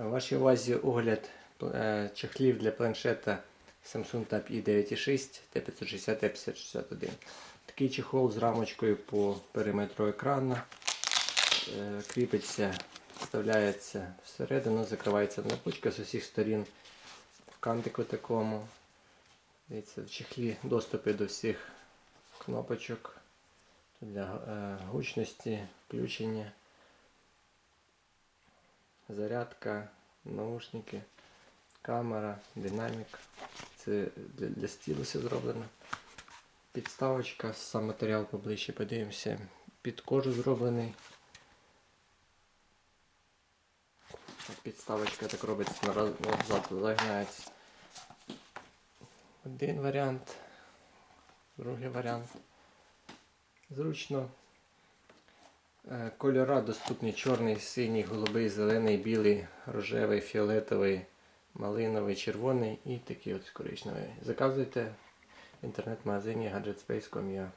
В вашій увазі огляд е, чехлів для планшета Samsung Tab i9.6 T560 T561. Такий чехол з рамочкою по периметру екрану. Е, Кріпиться, вставляється всередину, закривається на пучка з усіх сторін в кантику такому. Дивіться, в чехлі доступи до всіх кнопочок для е, гучності, включення зарядка, наушники, камера, динамік. Це для, для стілуса зроблено. Підставочка, сам матеріал поближче подивимося. Під кожу зроблений. Підставочка так робиться нараз- назад, загинається. Один варіант, другий варіант. Зручно. Е, Кольора доступні чорний, синій, голубий, зелений, білий, рожевий, фіолетовий, малиновий, червоний і такий от коричневий. Заказуйте в інтернет-магазині gadgetspace.com.ua